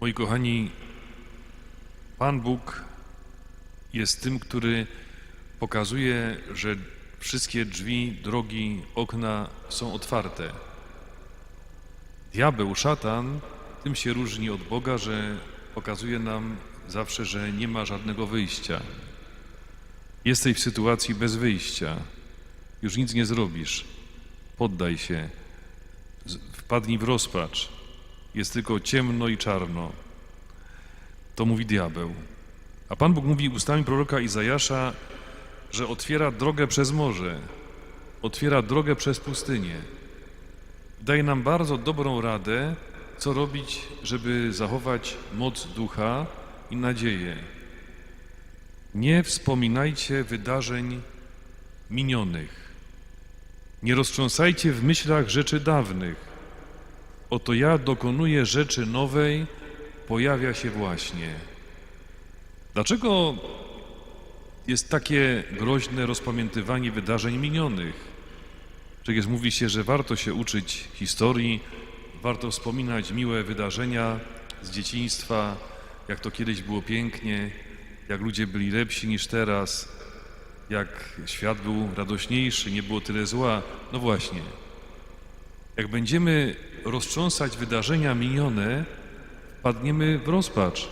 Moi kochani, Pan Bóg jest tym, który pokazuje, że wszystkie drzwi, drogi, okna są otwarte. Diabeł, szatan, tym się różni od Boga, że pokazuje nam zawsze, że nie ma żadnego wyjścia. Jesteś w sytuacji bez wyjścia. Już nic nie zrobisz. Poddaj się. Wpadnij w rozpacz. Jest tylko ciemno i czarno. To mówi diabeł. A Pan Bóg mówi ustami proroka Izajasza, że otwiera drogę przez morze, otwiera drogę przez pustynię. Daje nam bardzo dobrą radę, co robić, żeby zachować moc ducha i nadzieję. Nie wspominajcie wydarzeń minionych. Nie roztrząsajcie w myślach rzeczy dawnych. Oto ja dokonuję rzeczy nowej, pojawia się właśnie. Dlaczego jest takie groźne rozpamiętywanie wydarzeń minionych? Przecież mówi się, że warto się uczyć historii, warto wspominać miłe wydarzenia z dzieciństwa, jak to kiedyś było pięknie, jak ludzie byli lepsi niż teraz, jak świat był radośniejszy, nie było tyle zła. No właśnie. Jak będziemy roztrząsać wydarzenia minione, padniemy w rozpacz.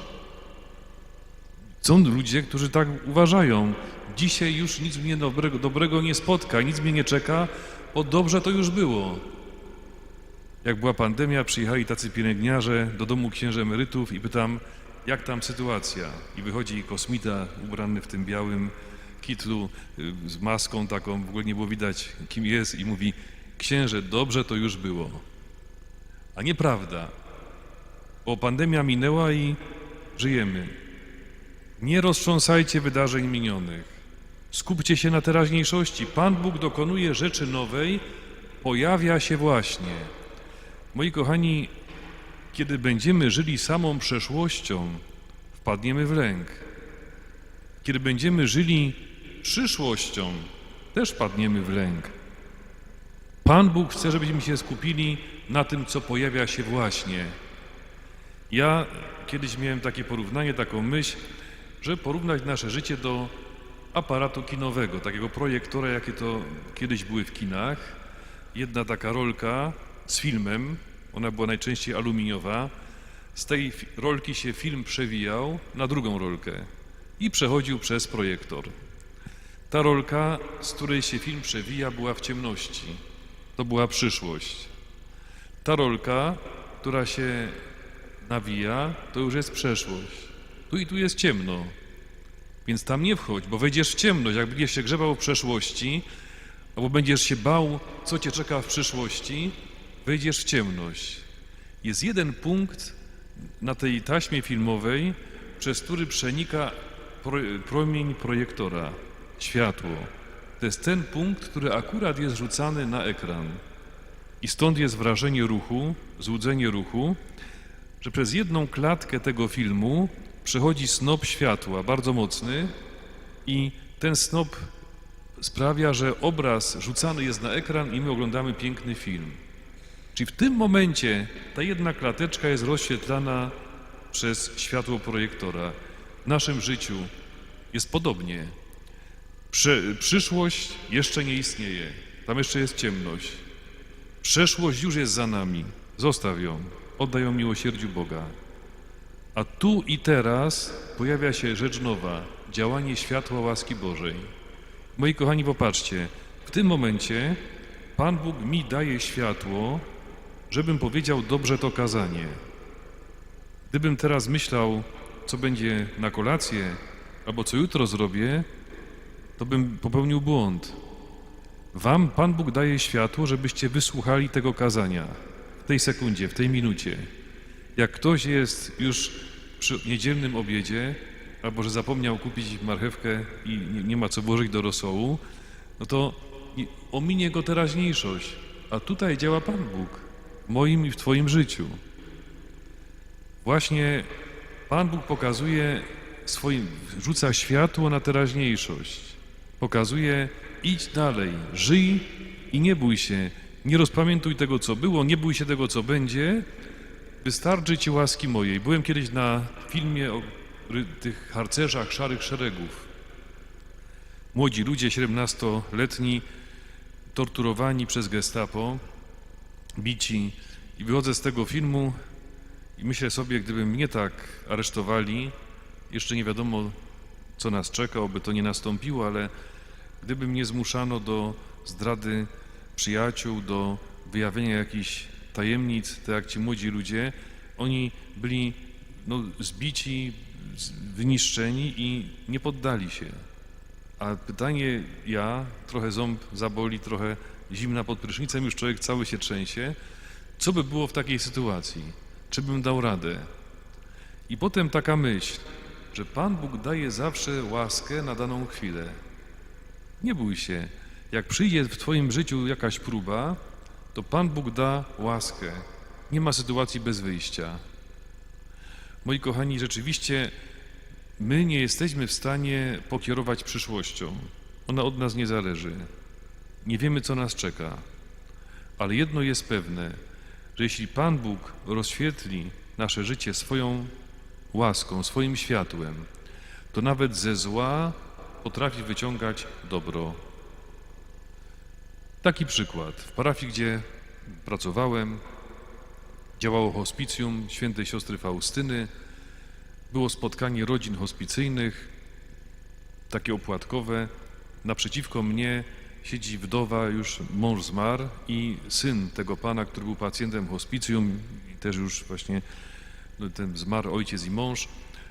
Są ludzie, którzy tak uważają. Dzisiaj już nic mnie dobrego, dobrego nie spotka, nic mnie nie czeka, bo dobrze to już było. Jak była pandemia, przyjechali tacy pielęgniarze do domu księży emerytów i pytam, jak tam sytuacja? I wychodzi kosmita ubrany w tym białym kitlu y, z maską taką, w ogóle nie było widać kim jest i mówi, księże, dobrze to już było. A nieprawda, bo pandemia minęła i żyjemy. Nie roztrząsajcie wydarzeń minionych. Skupcie się na teraźniejszości. Pan Bóg dokonuje rzeczy nowej, pojawia się właśnie. Moi kochani, kiedy będziemy żyli samą przeszłością, wpadniemy w lęk. Kiedy będziemy żyli przyszłością, też wpadniemy w lęk. Pan Bóg chce, żebyśmy się skupili na tym, co pojawia się właśnie. Ja kiedyś miałem takie porównanie, taką myśl, że porównać nasze życie do aparatu kinowego, takiego projektora, jakie to kiedyś były w kinach. Jedna taka rolka z filmem, ona była najczęściej aluminiowa. Z tej rolki się film przewijał na drugą rolkę i przechodził przez projektor. Ta rolka, z której się film przewija, była w ciemności. To była przyszłość. Ta rolka, która się nawija, to już jest przeszłość. Tu i tu jest ciemno. Więc tam nie wchodź, bo wejdziesz w ciemność. Jak będziesz się grzebał w przeszłości, albo będziesz się bał, co cię czeka w przyszłości, wejdziesz w ciemność. Jest jeden punkt na tej taśmie filmowej, przez który przenika pro, promień projektora, światło. To jest ten punkt, który akurat jest rzucany na ekran. I stąd jest wrażenie ruchu, złudzenie ruchu, że przez jedną klatkę tego filmu przechodzi snop światła, bardzo mocny, i ten snop sprawia, że obraz rzucany jest na ekran i my oglądamy piękny film. Czyli w tym momencie ta jedna klateczka jest rozświetlana przez światło projektora. W naszym życiu jest podobnie. Przyszłość jeszcze nie istnieje, tam jeszcze jest ciemność. Przeszłość już jest za nami. Zostaw ją. Oddaj ją miłosierdziu Boga. A tu i teraz pojawia się rzecz nowa działanie światła łaski Bożej. Moi kochani, popatrzcie, w tym momencie Pan Bóg mi daje światło, żebym powiedział dobrze to kazanie. Gdybym teraz myślał, co będzie na kolację, albo co jutro zrobię, to bym popełnił błąd. Wam Pan Bóg daje światło, żebyście wysłuchali tego kazania w tej sekundzie, w tej minucie. Jak ktoś jest już przy niedzielnym obiedzie, albo że zapomniał kupić marchewkę i nie, ma co włożyć do rosołu, no to ominie go teraźniejszość. A tutaj działa Pan Bóg w moim i w Twoim życiu. Właśnie Pan Bóg pokazuje swoim, rzuca światło na teraźniejszość. Pokazuje, idź dalej, żyj i nie bój się. Nie rozpamiętuj tego, co było, nie bój się tego, co będzie, wystarczy ci łaski mojej. Byłem kiedyś na filmie o tych harcerzach szarych szeregów. Młodzi ludzie, 17-letni, torturowani przez gestapo, bici. I wychodzę z tego filmu i myślę sobie, gdyby mnie tak aresztowali, jeszcze nie wiadomo, co nas czeka, oby to nie nastąpiło, ale gdyby mnie zmuszano do zdrady przyjaciół, do wyjawienia jakichś tajemnic, tak jak ci młodzi ludzie, oni byli no, zbici, wyniszczeni i nie poddali się. A pytanie ja, trochę ząb zaboli, trochę zimna pod prysznicem, już człowiek cały się trzęsie, co by było w takiej sytuacji? Czy bym dał radę? I potem taka myśl, że Pan Bóg daje zawsze łaskę na daną chwilę. Nie bój się. Jak przyjdzie w Twoim życiu jakaś próba, to Pan Bóg da łaskę. Nie ma sytuacji bez wyjścia. Moi kochani, rzeczywiście my nie jesteśmy w stanie pokierować przyszłością. Ona od nas nie zależy. Nie wiemy, co nas czeka. Ale jedno jest pewne, że jeśli Pan Bóg rozświetli nasze życie swoją łaską, swoim światłem, to nawet ze zła potrafi wyciągać dobro. Taki przykład. W parafii, gdzie pracowałem, działało hospicjum świętej siostry Faustyny. Było spotkanie rodzin hospicyjnych, takie opłatkowe. Naprzeciwko mnie siedzi wdowa, już mąż zmarł i syn tego pana, który był pacjentem hospicjum i też już właśnie ten zmarł ojciec i mąż.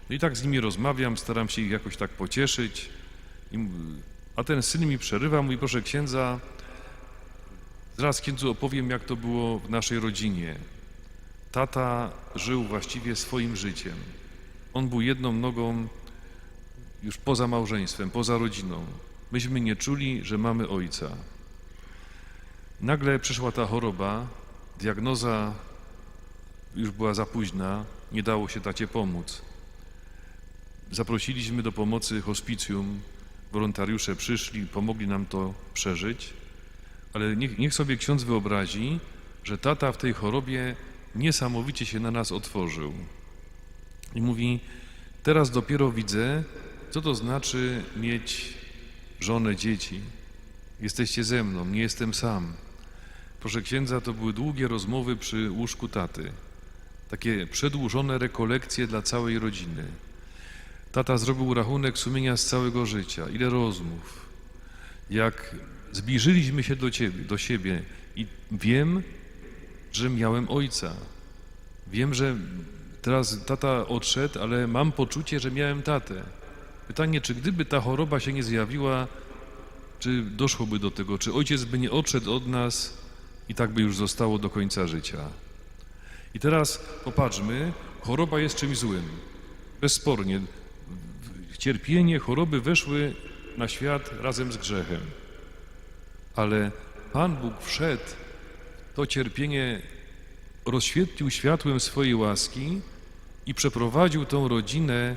No i tak z nimi rozmawiam, staram się ich jakoś tak pocieszyć. A ten syn mi przerywa, mówi, proszę księdza, zaraz księdzu opowiem, jak to było w naszej rodzinie. Tata żył właściwie swoim życiem. On był jedną nogą już poza małżeństwem, poza rodziną. Myśmy nie czuli, że mamy ojca. Nagle przyszła ta choroba, diagnoza już była za późna, nie dało się tacie pomóc. Zaprosiliśmy do pomocy hospicjum, wolontariusze przyszli, pomogli nam to przeżyć, ale niech, niech sobie ksiądz wyobrazi, że tata w tej chorobie niesamowicie się na nas otworzył. I mówi, teraz dopiero widzę, co to znaczy mieć żonę, dzieci. Jesteście ze mną, nie jestem sam. Proszę księdza, to były długie rozmowy przy łóżku taty. Takie przedłużone rekolekcje dla całej rodziny. Tata zrobił rachunek sumienia z całego życia. Ile rozmów. Jak zbliżyliśmy się do ciebie, do siebie i wiem, że miałem ojca. Wiem, że teraz tata odszedł, ale mam poczucie, że miałem tatę. Pytanie, czy gdyby ta choroba się nie zjawiła, czy doszłoby do tego, czy ojciec by nie odszedł od nas i tak by już zostało do końca życia. I teraz popatrzmy, choroba jest czymś złym. Bezspornie. Cierpienie, choroby weszły na świat razem z grzechem. Ale Pan Bóg wszedł, to cierpienie rozświetlił światłem swojej łaski i przeprowadził tą rodzinę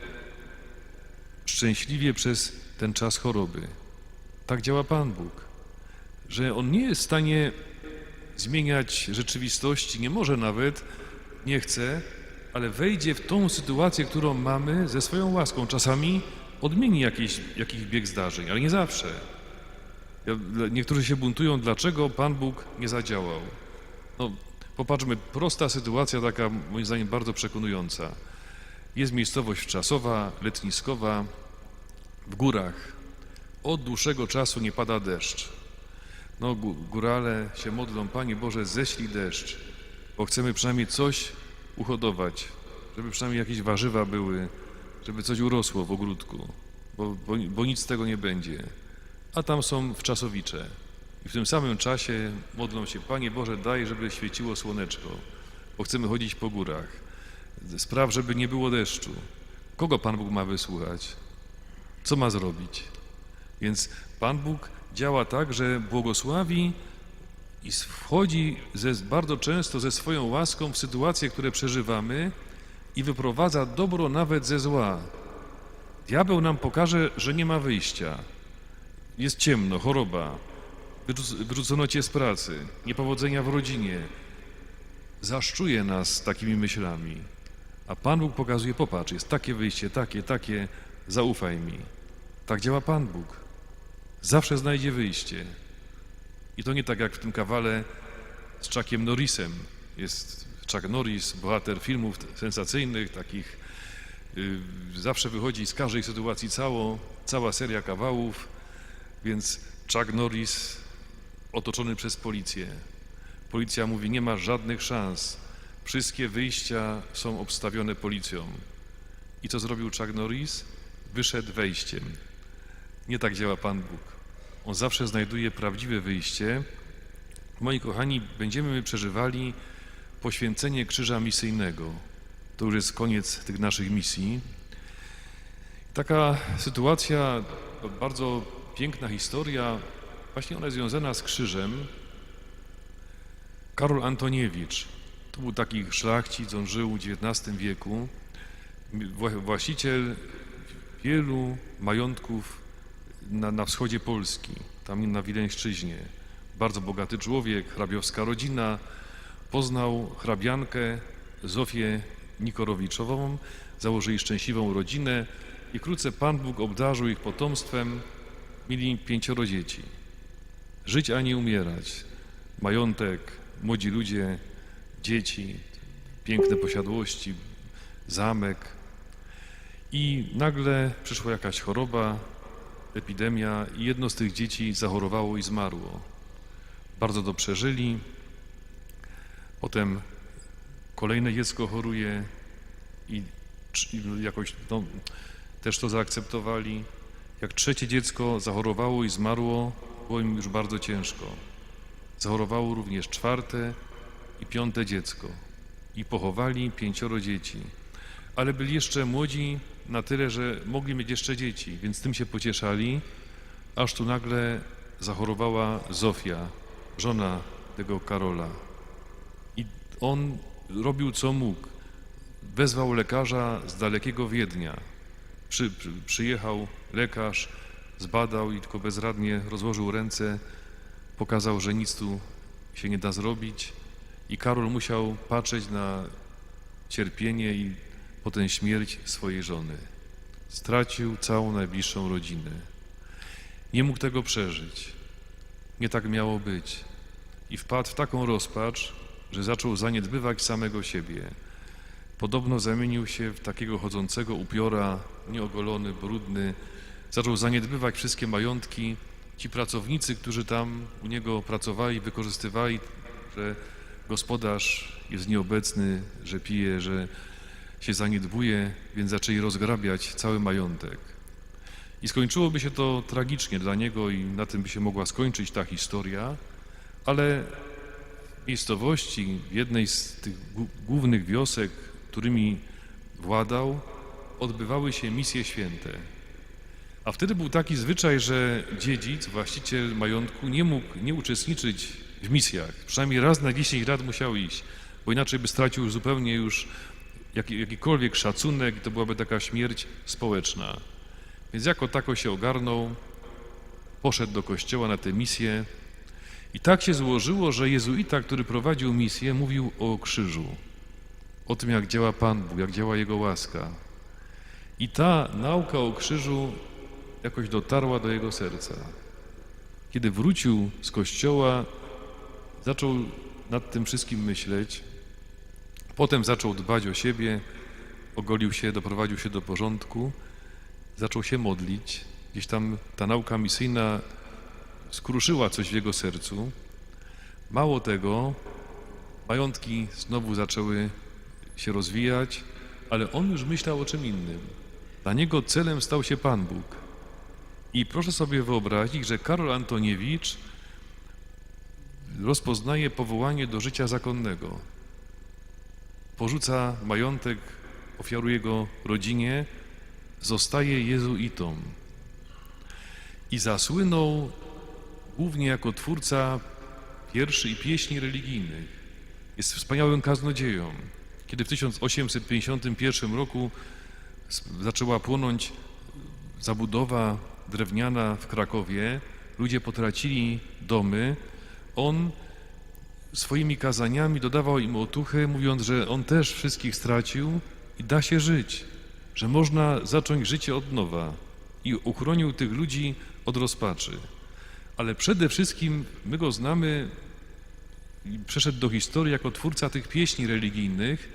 szczęśliwie przez ten czas choroby. Tak działa Pan Bóg, że On nie jest w stanie zmieniać rzeczywistości, nie może nawet, nie chce, ale wejdzie w tą sytuację, którą mamy ze swoją łaską. Czasami odmieni jakiś, jakiś bieg zdarzeń, ale nie zawsze. Niektórzy się buntują, dlaczego Pan Bóg nie zadziałał. No, popatrzmy, prosta sytuacja, taka moim zdaniem bardzo przekonująca. Jest miejscowość czasowa, letniskowa, w górach. Od dłuższego czasu nie pada deszcz. No, gó- górale się modlą, Panie Boże, ześlij deszcz, bo chcemy przynajmniej coś uhodować, żeby przynajmniej jakieś warzywa były, żeby coś urosło w ogródku, bo, bo, bo nic z tego nie będzie. A tam są wczasowicze. I w tym samym czasie modlą się, Panie Boże, daj, żeby świeciło słoneczko, bo chcemy chodzić po górach. Spraw, żeby nie było deszczu. Kogo Pan Bóg ma wysłuchać? Co ma zrobić? Więc Pan Bóg działa tak, że błogosławi i wchodzi ze, bardzo często ze swoją łaską w sytuacje, które przeżywamy i wyprowadza dobro nawet ze zła. Diabeł nam pokaże, że nie ma wyjścia. Jest ciemno, choroba, wyrzuc- wyrzucono cię z pracy, niepowodzenia w rodzinie. zaszczuje nas takimi myślami. A Pan Bóg pokazuje, popatrz, jest takie wyjście, takie, takie, zaufaj mi. Tak działa Pan Bóg. Zawsze znajdzie wyjście. I to nie tak jak w tym kawale z Chuckiem Norrisem. Jest Chuck Norris, bohater filmów sensacyjnych, takich y, zawsze wychodzi z każdej sytuacji cało, cała seria kawałów, więc Chuck Norris otoczony przez policję. Policja mówi, nie ma żadnych szans. Wszystkie wyjścia są obstawione policją. I co zrobił Chuck Norris? Wyszedł wejściem. Nie tak działa Pan Bóg. On zawsze znajduje prawdziwe wyjście. Moi kochani, będziemy my przeżywali poświęcenie krzyża misyjnego. To już jest koniec tych naszych misji. Taka sytuacja, bardzo piękna historia, właśnie ona jest związana z krzyżem. Karol Antoniewicz, to był taki szlachcic, on żył w XIX wieku, wła- właściciel wielu majątków na, na wschodzie Polski, tam na Wileńszczyźnie. Bardzo bogaty człowiek, hrabiowska rodzina. Poznał hrabiankę Zofię Nikorowiczową, założyli szczęśliwą rodzinę i wkrótce Pan Bóg obdarzył ich potomstwem. Mieli pięcioro dzieci. Żyć, a nie umierać. Majątek, młodzi ludzie, dzieci, piękne posiadłości, zamek. I nagle przyszła jakaś choroba, epidemia i jedno z tych dzieci zachorowało i zmarło. Bardzo to przeżyli. Potem kolejne dziecko choruje i jakoś no, też to zaakceptowali. Jak trzecie dziecko zachorowało i zmarło, było im już bardzo ciężko. Zachorowało również czwarte i piąte dziecko. I pochowali pięcioro dzieci. Ale byli jeszcze młodzi na tyle, że mogli mieć jeszcze dzieci, więc tym się pocieszali, aż tu nagle zachorowała Zofia, żona tego Karola. I on robił co mógł. Wezwał lekarza z dalekiego Wiednia. Przy, przy, przyjechał lekarz, zbadał i tylko bezradnie rozłożył ręce, pokazał, że nic tu się nie da zrobić. I Karol musiał patrzeć na cierpienie i potem śmierć swojej żony. Stracił całą najbliższą rodzinę. Nie mógł tego przeżyć. Nie tak miało być. I wpadł w taką rozpacz, że zaczął zaniedbywać samego siebie. Podobno zamienił się w takiego chodzącego upiora, nieogolony, brudny. Zaczął zaniedbywać wszystkie majątki. Ci pracownicy, którzy tam u niego pracowali, wykorzystywali, że gospodarz jest nieobecny, że pije, że się zaniedbuje, więc zaczęli rozgrabiać cały majątek. I skończyłoby się to tragicznie dla niego i na tym by się mogła skończyć ta historia, ale w miejscowości, w jednej z tych głównych wiosek, którymi władał, odbywały się misje święte. A wtedy był taki zwyczaj, że dziedzic, właściciel majątku, nie mógł nie uczestniczyć w misjach. Przynajmniej raz na 10 lat musiał iść, bo inaczej by stracił zupełnie już jaki, jakikolwiek szacunek i to byłaby taka śmierć społeczna. Więc jako tako się ogarnął, poszedł do kościoła na tę misję i tak się złożyło, że jezuita, który prowadził misję, mówił o krzyżu, o tym, jak działa Pan Bóg, jak działa Jego łaska. I ta nauka o krzyżu jakoś dotarła do jego serca. Kiedy wrócił z kościoła, zaczął nad tym wszystkim myśleć. Potem zaczął dbać o siebie, ogolił się, doprowadził się do porządku, zaczął się modlić. Gdzieś tam ta nauka misyjna skruszyła coś w jego sercu. Mało tego, majątki znowu zaczęły się rozwijać, ale on już myślał o czym innym. Dla niego celem stał się Pan Bóg. I proszę sobie wyobrazić, że Karol Antoniewicz rozpoznaje powołanie do życia zakonnego. Porzuca majątek, ofiaruje go rodzinie, zostaje jezuitą. I zasłynął głównie jako twórca wierszy i pieśni religijnych. Jest wspaniałym kaznodzieją. Kiedy w 1851 roku zaczęła płonąć zabudowa drewniana w Krakowie, ludzie potracili domy, on swoimi kazaniami dodawał im otuchy, mówiąc, że on też wszystkich stracił i da się żyć, że można zacząć życie od nowa i uchronił tych ludzi od rozpaczy. Ale przede wszystkim my go znamy przeszedł do historii jako twórca tych pieśni religijnych,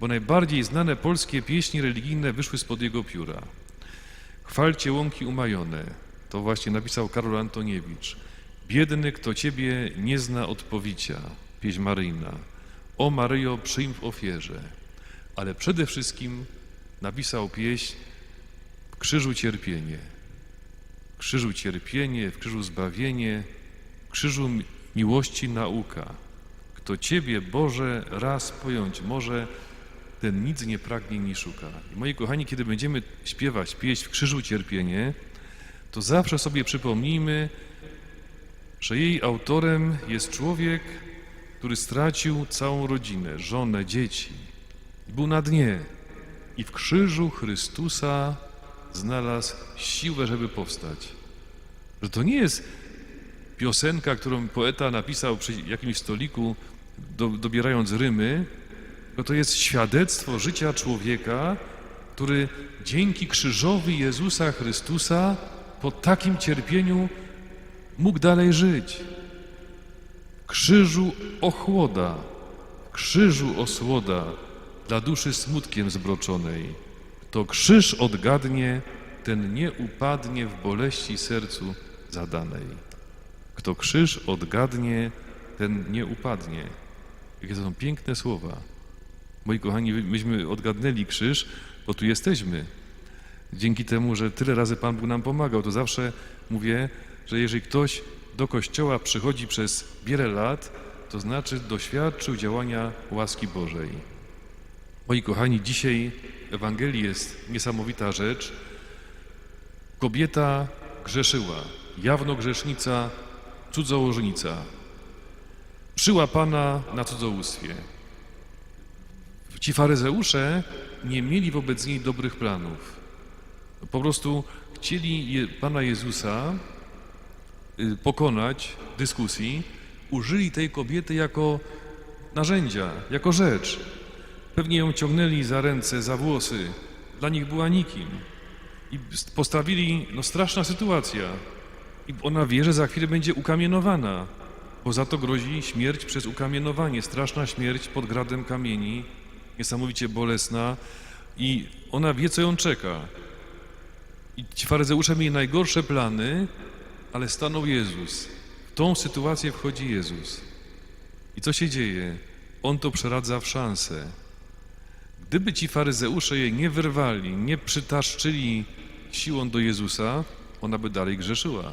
bo najbardziej znane polskie pieśni religijne wyszły spod jego pióra. Chwalcie łąki umajone, to właśnie napisał Karol Antoniewicz. Biedny, kto Ciebie nie zna odpowicia, pieśń Maryjna. O Maryjo, przyjm w ofierze. Ale przede wszystkim napisał pieśń w krzyżu cierpienie. Krzyżu cierpienie, w krzyżu zbawienie, w krzyżu mi- miłości nauka. Kto Ciebie, Boże, raz pojąć może, ten nic nie pragnie ni szuka. I moi kochani, kiedy będziemy śpiewać pieśń w krzyżu cierpienie, to zawsze sobie przypomnijmy, że jej autorem jest człowiek, który stracił całą rodzinę, żonę, dzieci. I był na dnie. I w krzyżu Chrystusa znalazł siłę, żeby powstać. Że to nie jest piosenka, którą poeta napisał przy jakimś stoliku, do, dobierając rymy, bo to jest świadectwo życia człowieka, który dzięki krzyżowi Jezusa Chrystusa po takim cierpieniu mógł dalej żyć. Krzyżu ochłoda, krzyżu osłoda dla duszy smutkiem zbroczonej. Kto krzyż odgadnie, ten nie upadnie w boleści sercu zadanej. Kto krzyż odgadnie, ten nie upadnie. Jakie to są piękne słowa. Moi kochani, my- myśmy odgadnęli krzyż, bo tu jesteśmy. Dzięki temu, że tyle razy Pan Bóg nam pomagał, to zawsze mówię, że jeżeli ktoś do kościoła przychodzi przez wiele lat, to znaczy doświadczył działania łaski Bożej. Moi kochani, dzisiaj w Ewangelii jest niesamowita rzecz. Kobieta grzeszyła, jawno grzesznica, cudzołożnica. Przyłapana na cudzołóstwie. Ci faryzeusze nie mieli wobec niej dobrych planów. Po prostu chcieli Pana Jezusa pokonać w dyskusji, użyli tej kobiety jako narzędzia, jako rzecz. Pewnie ją ciągnęli za ręce, za włosy. Dla nich była nikim. I postawili, no straszna sytuacja. I ona wie, że za chwilę będzie ukamienowana, bo za to grozi śmierć przez ukamienowanie. Straszna śmierć pod gradem kamieni, niesamowicie bolesna. I ona wie, co ją czeka. I ci faryzeusze mieli najgorsze plany, ale stanął Jezus. W tą sytuację wchodzi Jezus. I co się dzieje? On to przeradza w szansę. Gdyby ci faryzeusze jej nie wyrwali, nie przytaszczyli siłą do Jezusa, ona by dalej grzeszyła.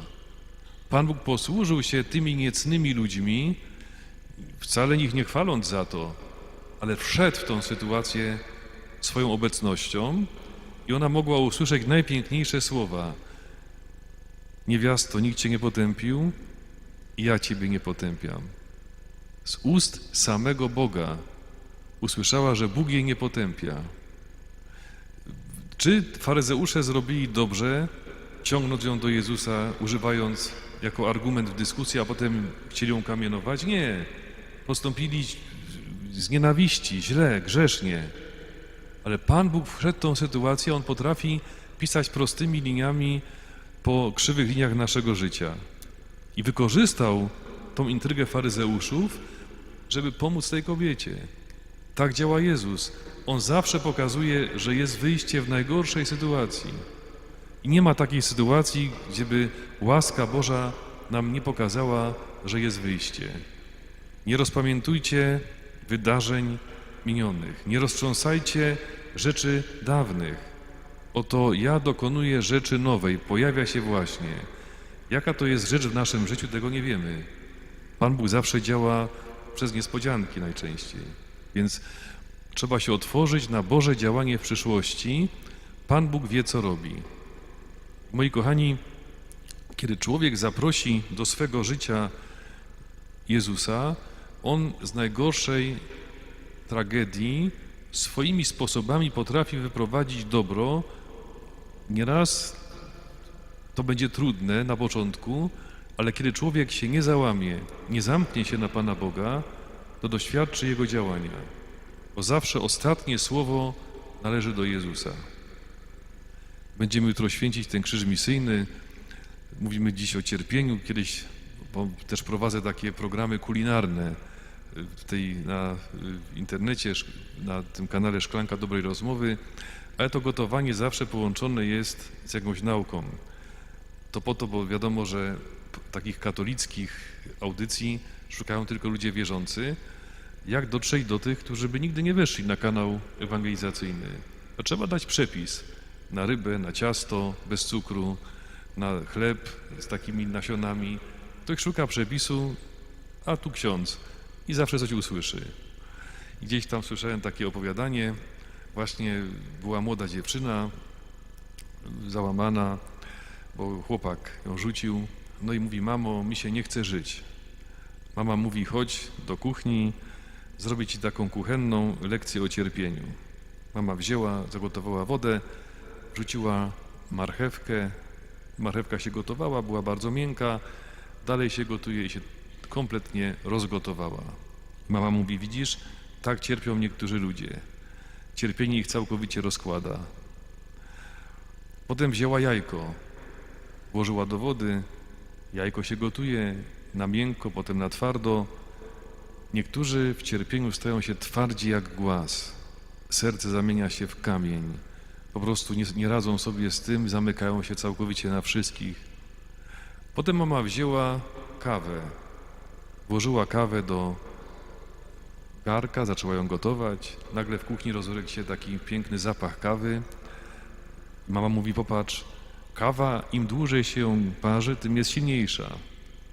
Pan Bóg posłużył się tymi niecnymi ludźmi, wcale ich nie chwaląc za to, ale wszedł w tą sytuację swoją obecnością i ona mogła usłyszeć najpiękniejsze słowa. Niewiasto, nikt cię nie potępił ja ciebie nie potępiam. Z ust samego Boga usłyszała, że Bóg jej nie potępia. Czy faryzeusze zrobili dobrze, ciągnąc ją do Jezusa, używając jako argument w dyskusji, a potem chcieli ją kamienować? Nie. Postąpili z nienawiści, źle, grzesznie. Ale Pan Bóg wszedł w tą sytuację, On potrafi pisać prostymi liniami po krzywych liniach naszego życia. I wykorzystał tą intrygę faryzeuszów, żeby pomóc tej kobiecie. Tak działa Jezus. On zawsze pokazuje, że jest wyjście w najgorszej sytuacji. I nie ma takiej sytuacji, gdzieby łaska Boża nam nie pokazała, że jest wyjście. Nie rozpamiętujcie wydarzeń minionych. Nie roztrząsajcie rzeczy dawnych. Oto ja dokonuję rzeczy nowej, pojawia się właśnie. Jaka to jest rzecz w naszym życiu, tego nie wiemy. Pan Bóg zawsze działa przez niespodzianki najczęściej. Więc trzeba się otworzyć na Boże działanie w przyszłości. Pan Bóg wie, co robi. Moi kochani, kiedy człowiek zaprosi do swego życia Jezusa, on z najgorszej tragedii swoimi sposobami potrafi wyprowadzić dobro. Nieraz to będzie trudne na początku, ale kiedy człowiek się nie załamie, nie zamknie się na Pana Boga, to doświadczy Jego działania, bo zawsze ostatnie słowo należy do Jezusa. Będziemy jutro święcić ten krzyż misyjny. Mówimy dziś o cierpieniu. Kiedyś też prowadzę takie programy kulinarne w tej, na w internecie, na tym kanale Szklanka Dobrej Rozmowy, ale to gotowanie zawsze połączone jest z jakąś nauką. To po to, bo wiadomo, że takich katolickich audycji szukają tylko ludzie wierzący. Jak dotrzeć do tych, którzy by nigdy nie weszli na kanał ewangelizacyjny? To trzeba dać przepis na rybę, na ciasto bez cukru, na chleb z takimi nasionami. Ktoś szuka przepisu, a tu ksiądz i zawsze coś usłyszy. Gdzieś tam słyszałem takie opowiadanie, właśnie była młoda dziewczyna, załamana, bo chłopak ją rzucił, no i mówi, mamo, mi się nie chce żyć. Mama mówi, chodź do kuchni, zrobię ci taką kuchenną lekcję o cierpieniu. Mama wzięła, zagotowała wodę, wrzuciła marchewkę, marchewka się gotowała, była bardzo miękka, dalej się gotuje i się kompletnie rozgotowała. Mama mówi, widzisz, tak cierpią niektórzy ludzie. Cierpienie ich całkowicie rozkłada. Potem wzięła jajko, włożyła do wody, jajko się gotuje na miękko, potem na twardo. Niektórzy w cierpieniu stają się twardzi jak głaz. Serce zamienia się w kamień. Po prostu nie, nie radzą sobie z tym, zamykają się całkowicie na wszystkich. Potem mama wzięła kawę, włożyła kawę do garka, zaczęła ją gotować. Nagle w kuchni rozległ się taki piękny zapach kawy. Mama mówi, popatrz, kawa im dłużej się ją parzy, tym jest silniejsza,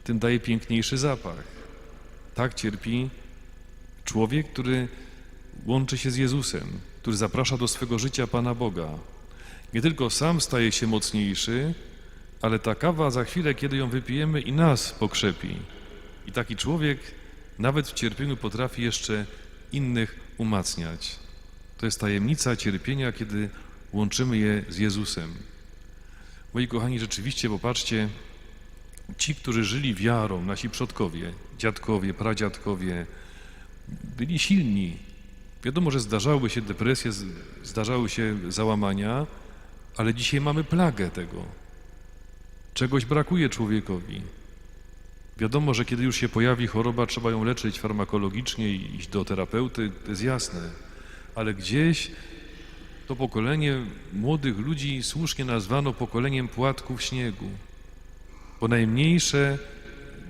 tym daje piękniejszy zapach. Tak cierpi człowiek, który łączy się z Jezusem, który zaprasza do swego życia Pana Boga. Nie tylko sam staje się mocniejszy, ale ta kawa za chwilę, kiedy ją wypijemy, i nas pokrzepi. I taki człowiek nawet w cierpieniu potrafi jeszcze innych umacniać. To jest tajemnica cierpienia, kiedy łączymy je z Jezusem. Moi kochani, rzeczywiście popatrzcie, ci, którzy żyli wiarą, nasi przodkowie, dziadkowie, pradziadkowie, byli silni. Wiadomo, że zdarzały się depresje, zdarzały się załamania, ale dzisiaj mamy plagę tego. Czegoś brakuje człowiekowi. Wiadomo, że kiedy już się pojawi choroba, trzeba ją leczyć farmakologicznie i iść do terapeuty, to jest jasne. Ale gdzieś to pokolenie młodych ludzi słusznie nazwano pokoleniem płatków śniegu. Bo najmniejsze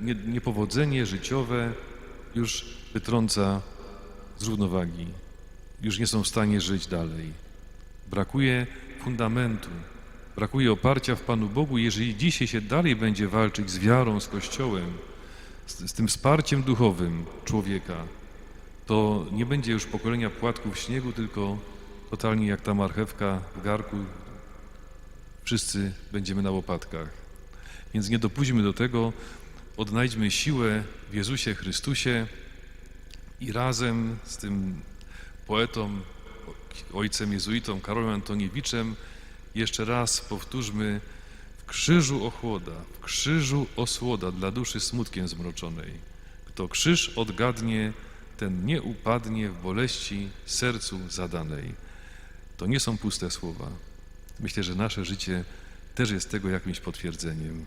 nie- niepowodzenie życiowe już wytrąca z równowagi. Już nie są w stanie żyć dalej. Brakuje fundamentu, brakuje oparcia w Panu Bogu. Jeżeli dzisiaj się dalej będzie walczyć z wiarą, z Kościołem, z, z tym wsparciem duchowym człowieka, to nie będzie już pokolenia płatków śniegu, tylko totalnie jak ta marchewka w garku. Wszyscy będziemy na łopatkach. Więc nie dopuśćmy do tego, odnajdźmy siłę w Jezusie Chrystusie i razem z tym poetą, ojcem jezuitą Karolem Antoniewiczem jeszcze raz powtórzmy w krzyżu ochłoda, w krzyżu osłoda dla duszy smutkiem zmroczonej. Kto krzyż odgadnie, ten nie upadnie w boleści sercu zadanej. To nie są puste słowa. Myślę, że nasze życie też jest tego jakimś potwierdzeniem.